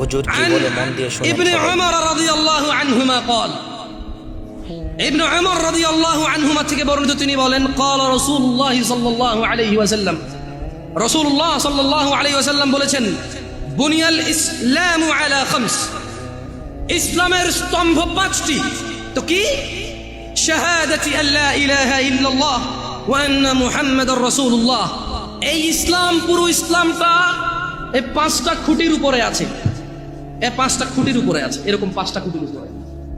হুজুর কি عن বলে মন দিয়ে শুনুন ابن সবাই। عمر رضي الله عنهما قال ابن عمر رضي الله عنهما থেকে বর্ণিত তিনি বলেন قال رسول الله صلى الله عليه وسلم رسول الله صلى الله عليه وسلم বলেছেন বুনিয়াল ইসলামু আলা খামস ইসলামের স্তম্ভ পাঁচটি তো কি শাহাদাতি আল্লা ইলাহা ইল্লাল্লাহ ওয়া আন্না মুহাম্মাদার রাসূলুল্লাহ এই ইসলাম পুরো ইসলামটা এই পাঁচটা খুঁটির উপরে আছে এ পাঁচটা খুঁটির উপরে আছে, এরকম পাঁচটা খুঁটির উপরে।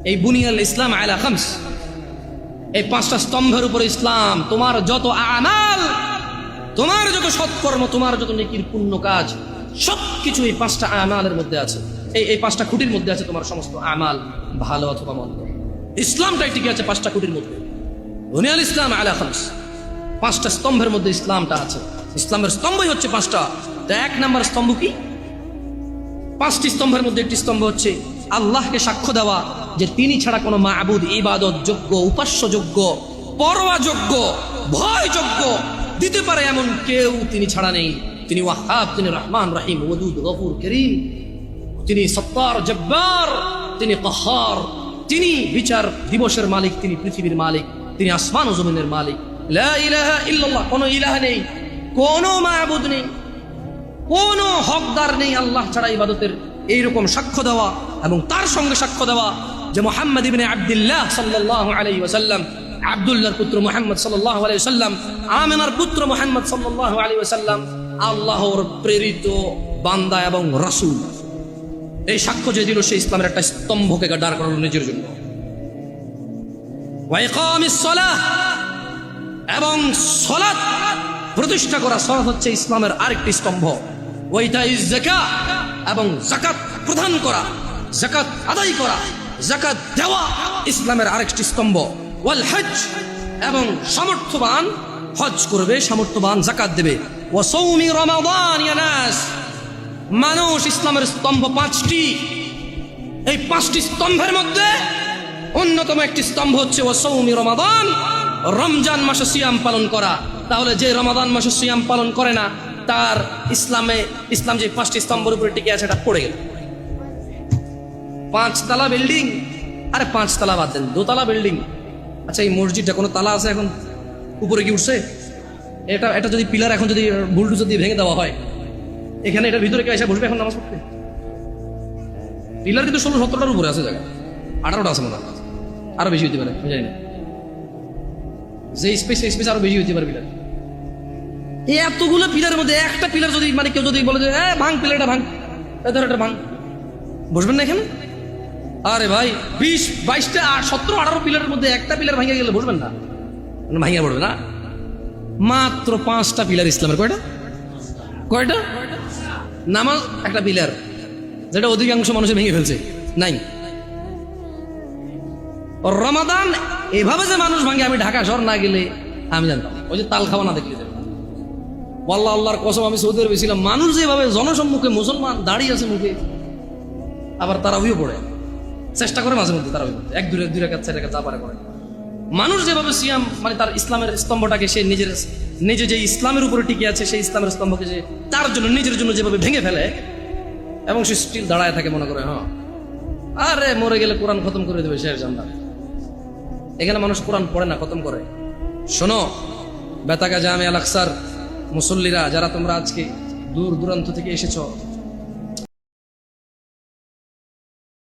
এই বুনিয়াল ইসলাম আলা খামস। এই পাঁচটা স্তম্ভের উপরে ইসলাম, তোমার যত আমাল, তোমার যত সৎকর্ম, তোমার যত নেকির পুণ্য কাজ, সবকিছু এই পাঁচটা আমালের মধ্যে আছে। এই এই পাঁচটা খুঁটির মধ্যে আছে তোমার সমস্ত আমাল, ভালো অথবা মন্দ। ইসলামটাই টিকে আছে পাঁচটা খুঁটির মধ্যে। বুনিয়াল ইসলাম আলা খামস। পাঁচটা স্তম্ভের মধ্যে ইসলামটা আছে। ইসলামের স্তম্ভই হচ্ছে পাঁচটা। তো এক নাম্বার স্তম্ভ কি? পাঁচটি স্তম্ভের মধ্যে একটি স্তম্ভ হচ্ছে আল্লাহকে সাক্ষ্য দেওয়া, যে তিনি ছাড়া কোনো মাহবুদ ইবাদত যোগ্য, উপাস্য যোগ্য, পরোয়া যোগ্য, ভয় যোগ্য, দিতে পারে এমন কেউ তিনি ছাড়া নেই। তিনি ওয়াহাব, তিনি রহমান, রাহিম ওদুদ গফুর, করিম, তিনি সত্তার, জব্বার, তিনি কহার তিনি বিচার দিবসের মালিক, তিনি পৃথিবীর মালিক, তিনি আসমান ও জমিনের মালিক। লা ইলাহা ইল্লাল্লাহ, কোনো ইলাহ নেই, কোনো মাহবুদ নেই। কোনো হকদার নেই আল্লাহ ছাড়া ইবাদতের এইরকম সাক্ষ্য দেওয়া এবং তার সঙ্গে সাক্ষ্য দেওয়া যে মোহাম্মদ ইবনে আব্দুল্লাহ সাল্লাল্লাহু আলাইহি ওয়াসাল্লাম, আব্দুল্লাহর পুত্র মোহাম্মদ সাল্লাল্লাহু আলাইহি ওয়াসাল্লাম, আমেনার পুত্র মোহাম্মদ সাল্লাল্লাহু আলাইহি ওয়াসাল্লাম আল্লাহর প্রেরিত বান্দা এবং রাসূল। এই সাক্ষ্য যে দিল সে ইসলামের একটা স্তম্ভকে দাঁড় করালো নিজের জন্য। এবং সলাৎ প্রতিষ্ঠা করা সলাৎ হচ্ছে ইসলামের আরেকটি স্তম্ভ। ওইটা জাকা এবং জাকাত প্রদান করা জাকাত আদায় করা জাকাত দেওয়া ইসলামের আরেকটি স্তম্ভ। ওয়াল হজ এবং সামর্থ্যবান হজ করবে, সামর্থ্যবান জাকাত দেবে। ও সৌমি রমাদান মানুষ ইসলামের স্তম্ভ পাঁচটি। এই পাঁচটি স্তম্ভের মধ্যে অন্যতম একটি স্তম্ভ হচ্ছে ও সৌমি রমাদান। রমজান মাসে সিয়াম পালন করা। তাহলে যে রমাদান মাসে সিয়াম পালন করে না তার ইসলামে, ইসলাম যে পাঁচটি স্তম্ভের উপরে টিকে আছে, এটা পড়ে গেল। পাঁচতলা বিল্ডিং, আরে পাঁচতলা বাদ দেন, দোতলা বিল্ডিং। আচ্ছা এই মসজিদটা কোনো তালা আছে এখন? উপরে কি উঠছে? এটা এটা যদি পিলার এখন যদি বুলডুজার যদি ভেঙে দেওয়া হয়, এখানে এটার ভিতরে কে এসে বসবে এখন নামাজ পড়তে? পিলার কিন্তু ষোলো সতেরোটার উপরে আছে জায়গা। আঠারোটা আছে মনে হয়। আরও বেশি হতে পারে জানি না। যে স্পেস স্পেস আরও বেশি হতে পারে পিলার। এতগুলো পিলারের মধ্যে একটা পিলার যদি মানে কেউ যদি বলে যে, এ, ভাঙ পিলারটা, ভাঙ। এটা ভাঙ। বসবেন না এখানে? আরে ভাই, বিশ, বাইশটা আর সতেরো, আঠারো পিলারের মধ্যে একটা পিলার ভাঙে গেলে বসবেন না। ভাঙিয়ে পড়বে না? মাত্র পাঁচটা পিলার ইসলামের, কয়টা? কয়টা? নামাজ, একটা পিলার, যেটা অধিকাংশ মানুষে ভেঙে ফেলছে। নাই। রমাদান, এভাবে যে মানুষ ভাঙে, আমি ঢাকা শহর না গেলে আমি জানতাম ওই যে তাল খাওয়া না দেখলে যাবে আল্লাহ আল্লাহর কসম, আমি সৌদি আরবে ছিলাম। মানুষ যেভাবে জনসম্মুখে মুসলমান দাঁড়িয়ে আছে মুখে, আবার তারা তারাবিও পড়ে। চেষ্টা করে মাঝে মধ্যে তারাবি পড়তে এক দূরে দুই রেখা চার রেখা যা পারে করে। মানুষ যেভাবে সিয়াম মানে তার ইসলামের স্তম্ভটাকে সে নিজের, নিজে যে ইসলামের উপরে টিকে আছে, সেই ইসলামের স্তম্ভকে যে তার জন্য, নিজের জন্য যেভাবে ভেঙে ফেলে, এবং সে স্টিল দাঁড়ায় থাকে মনে করে হ্যাঁ। আরে, মরে গেলে কোরআন খতম করে দেবে, শেষ জান্নাত। এখানে মানুষ কোরআন পড়ে না, খতম করে। শোনো, বেতাগা জামে আল আকসার মুসল্লিরা যারা তোমরা আজকে দূর দূরান্ত থেকে এসেছ